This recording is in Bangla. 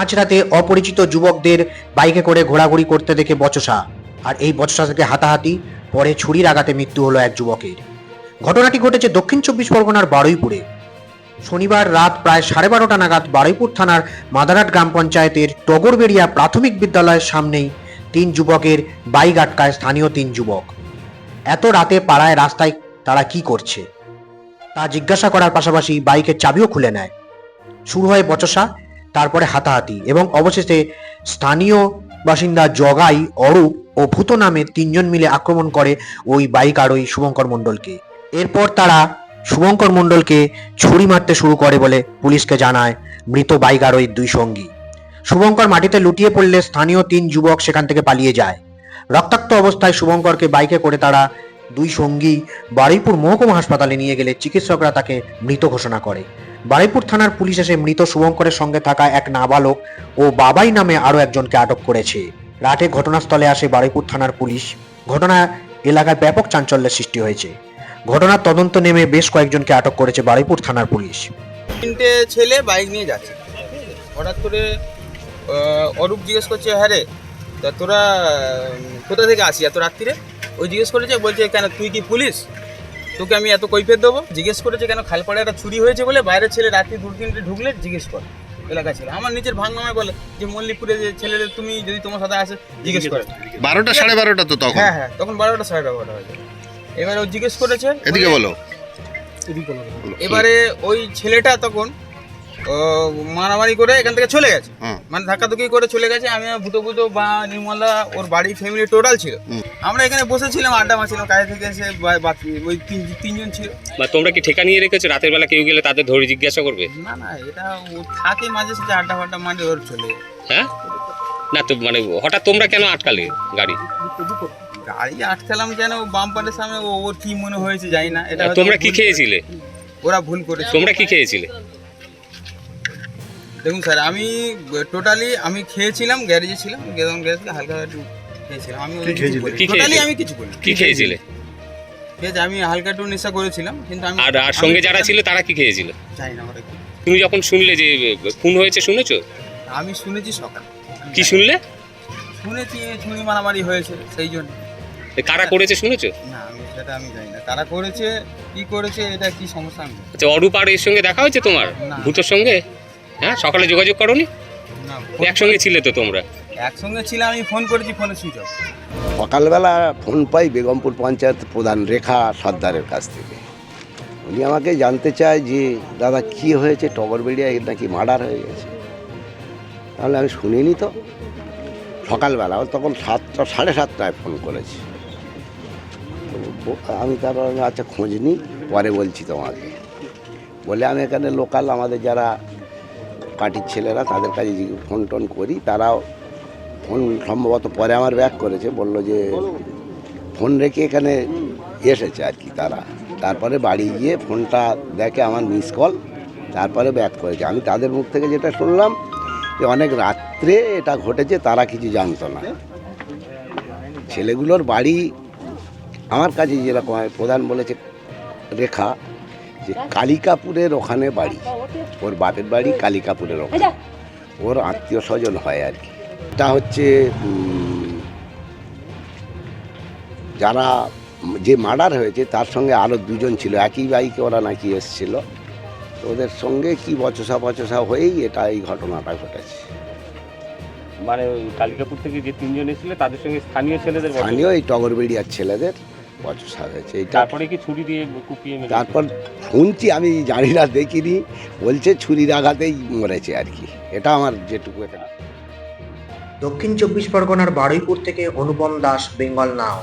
মাঝরাতে অপরিচিত যুবকদের বাইকে করে ঘোরাঘুরি করতে দেখে বচসা। আর এই বচসা থেকে হাতাহাতি, পরে ছুরির আঘাতে মৃত্যু হলো এক যুবকের। ঘটনাটি ঘটেছে দক্ষিণ চব্বিশ পরগনার বারুইপুরে। শনিবার রাত প্রায় সাড়ে বারোটা নাগাদ বারুইপুর থানার মাদারাট গ্রাম পঞ্চায়েতের টগরবেড়িয়া প্রাথমিক বিদ্যালয়ের সামনেই তিন যুবকের বাইক আটকায় স্থানীয় তিন যুবক। এত রাতে পাড়ায় রাস্তায় তারা কি করছে? তা জিজ্ঞাসা করার পাশাপাশি বাইকের চাবিও খুলে নেয়। শুরু হয় বচসা তারপরে হাতাহাতি এবং অবশেষে স্থানীয় বাসিন্দা জগাই, অরূপ ও ভূত নামে তিনজন মিলে আক্রমণ করে ওই বাইক আরোহী শুভঙ্কর মণ্ডলকে। এরপর তারা শুভঙ্কর মণ্ডলকে ছুরি মারতে শুরু করে বলে পুলিশকে জানায় মৃত বাইক আরোহীর দুই সঙ্গী। শুভঙ্কর মাটিতে লুটিয়ে পড়লে স্থানীয় তিন যুবক সেখান থেকে পালিয়ে যায়। রক্তাক্ত অবস্থায় শুভঙ্করকে বাইকে করে তারা দুই সঙ্গী বারুইপুর মহকুমা হাসপাতালে নিয়ে গেলে চিকিৎসকরা তাকে মৃত ঘোষণা করে। বারুইপুর থানার পুলিশ এসে মৃত শুভঙ্করের সঙ্গে থাকা এক নাবালক ও বাবাই নামে আরও একজনকে আটক করেছে। রাতে ঘটনাস্থলে আসে বারুইপুর থানার পুলিশ। ঘটনা এলাকায় ব্যাপক চাঞ্চল্যের সৃষ্টি হয়েছে। ঘটনার তদন্ত নেমে বেশ কয়েকজনকে আটক করেছে বারুইপুর থানার পুলিশ। তিনটে ছেলে বাইক নিয়ে যাচ্ছে। হঠাৎ করে অরূপ জিজ্ঞেস করছে হ্যাঁ রে, তা তোরা কোথা থেকে আসি এত রাত্রিরে ওই জিজ্ঞেস করেছে, বলছে, কেন, তুই কি পুলিশ? তোকে আমি এত কৈফের দেবো? জিজ্ঞেস করেছে কেন খালপাড়ে একটা চুরি হয়েছে বলে? বাইরের ছেলে রাত্রি দু তিনটে ঢুকলে জিজ্ঞেস কর। এলাকা ছেলে। আমার নিজের ভাঙনামায় বলে যে মল্লিকপুরে যে ছেলেদের তুমি যদি তোমার সাথে আসে জিজ্ঞেস করে। বারোটা সাড়ে বারোটা তো তখন? হ্যাঁ হ্যাঁ তখন বারোটা সাড়ে বারোটা হয়েছে এবারে ও জিজ্ঞেস করেছে এদিকে বলো। এবারে ওই ছেলেটা তখন মারামারি করে এখান থেকে চলে গেছে। হ্যাঁ মানে ধাক্কাধুকি করে চলে গেছে। আমি ভূত ভূত বা নির্মলা ওর বাড়ি ফ্যামিলি টোটাল ছিল। আমরা এখানে বসেছিলাম আড্ডা মারছিলাম কাজে থেকে এসে বা- ওই তিন তিনজন ছিল। বা তোমরা কি ঠেকা নিয়ে রেখেছো? রাতের বেলা কেউ গেলে তাদের ধরে জিজ্ঞাসা করবে? না না এটা ও থাকে মাঝে সাথে আড্ডা ফাড্ডা মারে ওর চলে হ্যাঁ? না তো মানে হঠাৎ তোমরা কেন আটকালে গাড়ি? গাড়ি আটকালাম কেন? বাম্পারের সামনে ও ওর কি মনে হয়েছে জানি না। এটা তোমরা কি খেয়েছিলে? ওরা ভুল করেছে। তোমরা কি খেয়েছিলে? দেখুন স্যার আমি টোটালি আমি খেয়েছিলাম গ্যারেজে ছিলাম গেলাম গ্যারেজে হালকা একটু খেয়েছিলাম। আমি কি টোটালি? আমি কিছু করি কি খেয়েছিলে? ঠিক আছে আমি হালকা একটু নেশা করেছিলাম কিন্তু আমি আর আর সঙ্গে যারা ছিল তারা কি খেয়েছিল? জানি না ওরা তুমি যখন শুনলে যে খুন হয়েছে শুনেছো? আমি শুনেছি সকাল। কি শুনলে? শুনেছি ছুরি মারামারি হয়েছে সেই জন্য। কারা করেছে শুনেছো? না আমি সেটা আমি জানি না। তারা করেছে কি করেছে এটা কি সমস্যা আমি আচ্ছা অরূপ আর এর সঙ্গে দেখা হয়েছে তোমার? না। ভূতের সঙ্গে? হ্যাঁ সকালে যোগাযোগ করোনি? না একসঙ্গে ছিলে তো তোমরা? একসঙ্গে ছিলাম আমি ফোন করেছি ফোনে সুইচ অফ। সকালবেলা ফোন পাই বেগমপুর পঞ্চায়েত প্রধান রেখা সর্দারের কাছ থেকে। উনি আমাকে জানতে চায় যে দাদা কি হয়েছে? টগরবেড়িয়া এর নাকি মার্ডার হয়ে গেছে? তাহলে আমি শুনিনি তো। সকালবেলা ও তখন সাতটা সাড়ে সাতটায় ফোন করেছি। আমি তারপর আচ্ছা খোঁজ নিই পরে বলছি তোমাকে। বলে আমি এখানে লোকাল আমাদের যারা পার্টির ছেলেরা তাদের কাছে ফোন টোন করি, তারাও ফোন সম্ভবত পরে আমার ব্যাক করেছে, বলল যে ফোন রেখে এখানে এসেছে আর কি তারা। তারপরে বাড়ি গিয়ে ফোনটা দেখে আমার মিস কল তারপরে ব্যাক করেছে। আমি তাদের মুখ থেকে যেটা শুনলাম, যে অনেক রাত্রে এটা ঘটেছে, তারা কিছু জানতো না। ছেলেগুলোর বাড়ি আমার কাছে যেরকম প্রধান বলেছে রেখা, যে কালিকাপুরের ওখানে বাড়ি। ওর বাপের বাড়ি কালিকাপুরের ওখানে। ওর আত্মীয় স্বজন হয় আর কি। এটা হচ্ছে যারা যে মার্ডার হয়েছে তার সঙ্গে আরও দুজন ছিল। একই বাইকে ওরা নাকি এসেছিল। তো ওদের সঙ্গে কি বচসা বচসা হয়েই এটা এই ঘটনাটা ঘটেছে। মানে ওই কালিকাপুর থেকে যে তিনজন এসেছিল তাদের সঙ্গে স্থানীয় ছেলেদের স্থানীয় এই টগরবেড়িয়ার ছেলেদের। বচসা হয়েছে তারপরে কি ছুরি দিয়ে কুপিয়ে মেরে তারপর শুনছি আমি জানি না দেখিনি। বলছে ছুরির আঘাতেই মরেছে আর কি। এটা আমার যেটুকু এটা দক্ষিণ চব্বিশ পরগনার বারুইপুর থেকে অনুপম দাস বেঙ্গল নাও।